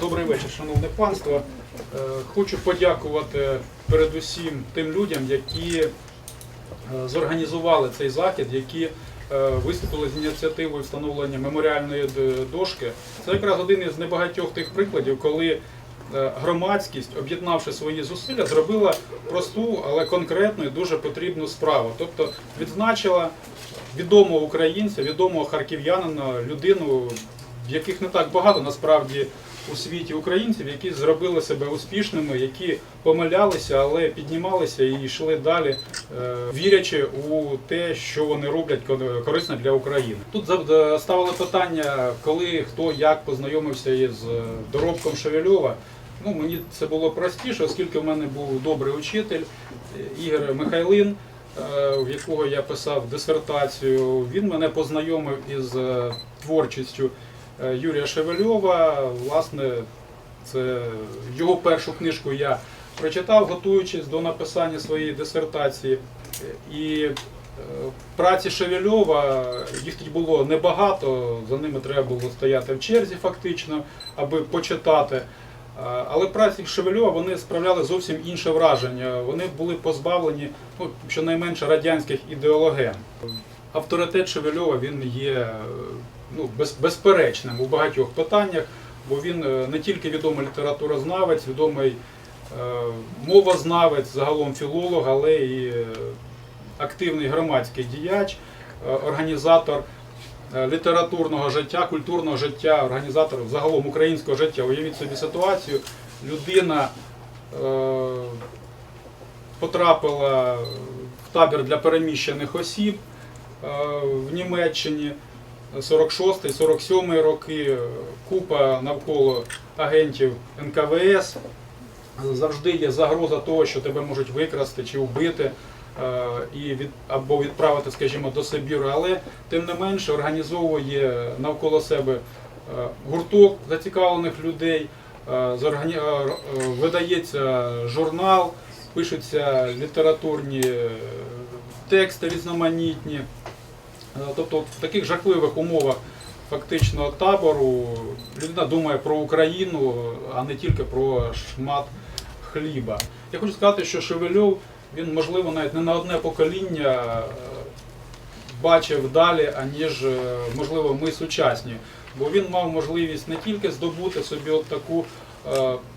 Добрий вечір, шановне панство. Е, Хочу подякувати передусім тим людям, які е, зорганізували цей захід, які е, виступили з ініціативою встановлення меморіальної дошки. Це якраз один із небагатьох тих прикладів, коли громадськість, об'єднавши свої зусилля, зробила просту, але конкретну і дуже потрібну справу. Тобто відзначила відомого українця, відомого харків'янина, людину, яких не так багато насправді у світі українців, які зробили себе успішними, які помилялися, але піднімалися і йшли далі, е, вірячи у те, що вони роблять корисно для України. Тут ставили питання, коли хто як познайомився із е, доробком Шевельова. Ну, мені це було простіше, оскільки в мене був добрий учитель е, Ігор Михайлин, е, в якого я писав дисертацію. Він мене познайомив із е, творчістю е, Юрія Шевельова. Власне, це його першу книжку я прочитав, готуючись до написання своєї дисертації. І е, праці Шевельова їх тоді було небагато, за ними треба було стояти в черзі фактично, аби почитати. Але праці Шевельова вони справляли зовсім інше враження. Вони були позбавлені ну, щонайменше радянських ідеологем. Авторитет Шевельова він є е, ну, без, безперечним у багатьох питаннях, бо він е, не тільки відомий літературознавець, відомий е, мовознавець, загалом філолог, але і активний громадський діяч, організатор літературного життя, культурного життя, організатор загалом українського життя. Уявіть собі ситуацію, людина е, потрапила в табір для переміщених осіб в Німеччині. 46-47 роки, купа навколо агентів НКВС. Завжди є загроза того, що тебе можуть викрасти чи вбити е, і від, або відправити, скажімо, до Сибіру. Але тим не менше організовує навколо себе е, гурток зацікавлених людей, е, е, е, видається журнал, пишуться літературні е, тексти різноманітні. Е, Тобто в таких жахливих умовах фактично табору людина думає про Україну, а не тільки про шмат хліба. Я хочу сказати, що Шевельов, він, можливо, навіть не на одне покоління е, бачив далі, аніж, е, можливо, ми сучасні. Бо він мав можливість не тільки здобути собі от таку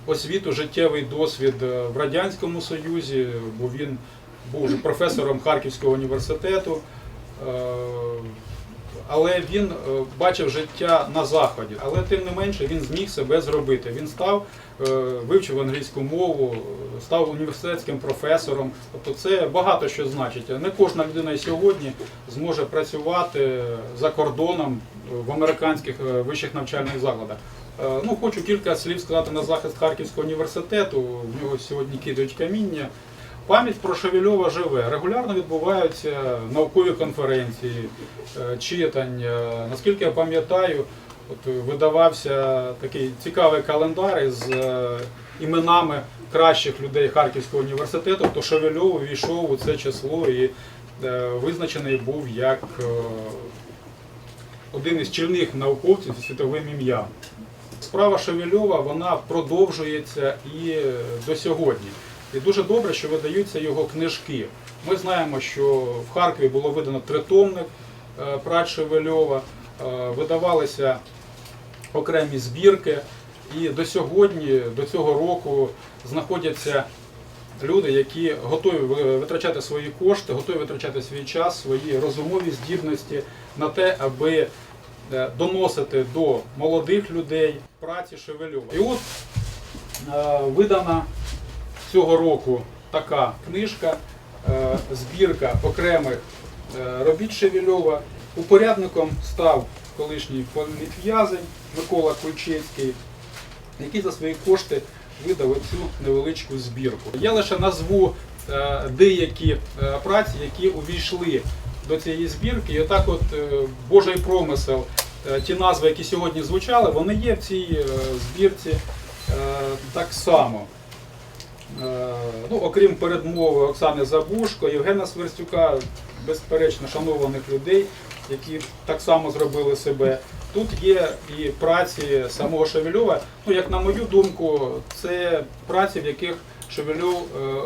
освіту, життєвий досвід в Радянському Союзі, бо він був професором Харківського університету. Е, Але він е, бачив життя на заході, але тим не менше він зміг себе зробити. Він став, е, вивчив англійську мову, став університетським професором. Тобто це багато що значить. Не кожна людина сьогодні зможе працювати за кордоном в американських вищих навчальних закладах. Ну, хочу кілька слів сказати на захист Харківського університету. В нього сьогодні кидають каміння. Пам'ять про Шевельова живе. Регулярно відбуваються наукові конференції, е, читання. Наскільки я пам'ятаю, от видавався такий цікавий календар із е, іменами кращих людей Харківського університету, то Шевельов увійшов у це число і е, визначений був як е, один із чільних науковців зі світовим ім'ям. Справа Шевельова вона продовжується і е, до сьогодні. І дуже добре, що видаються його книжки. Ми знаємо, що в Харкові було видано тритомник е, праць Шевельова, е, видавалися окремі збірки. І до сьогодні, до цього року, знаходяться люди, які готові витрачати свої кошти, готові витрачати свій час, свої розумові здібності на те, аби е, доносити до молодих людей праці Шевельова. І от видана цього року така книжка, е, збірка окремих е, робіт Шевельова. Упорядником став колишній політв'язень Микола Кульчицький, який за свої кошти видав цю невеличку збірку. Я лише назву е, деякі праці, які увійшли до цієї збірки. І отак от Божий промисел, ті назви, які сьогодні звучали, вони є в цій збірці так само. Е, Ну, окрім передмови Оксани Забушко, Євгена Сверстюка, безперечно, шанованих людей, які так само зробили себе. тут є і праці самого Шевельова. Ну, як на мою думку, це праці, в яких Шевельов е,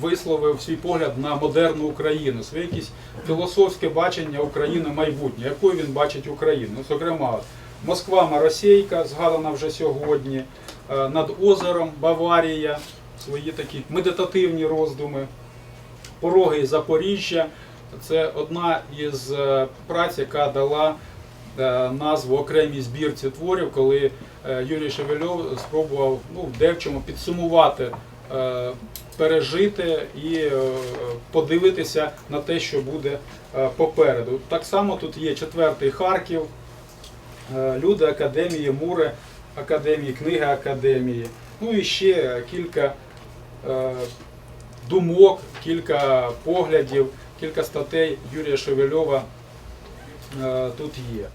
висловив свій погляд на модерну Україну, своє якесь філософське бачення України майбутнє, якою він бачить Україну. Ну, Зокрема, Москва Маросейка, згадана вже сьогодні, е, над озером Баварія, свої такі медитативні роздуми, пороги Запоріжжя. Це одна із е, праць, яка дала е, назву окремій збірці творів, коли е, Юрій Шевельов спробував ну, в дечому підсумувати пережити і подивитися на те, що буде попереду. Так само тут є четвертий Харків, люди академії, мури академії, книги академії. Ну і ще кілька думок, кілька поглядів, кілька статей Юрія Шевельова е, тут є.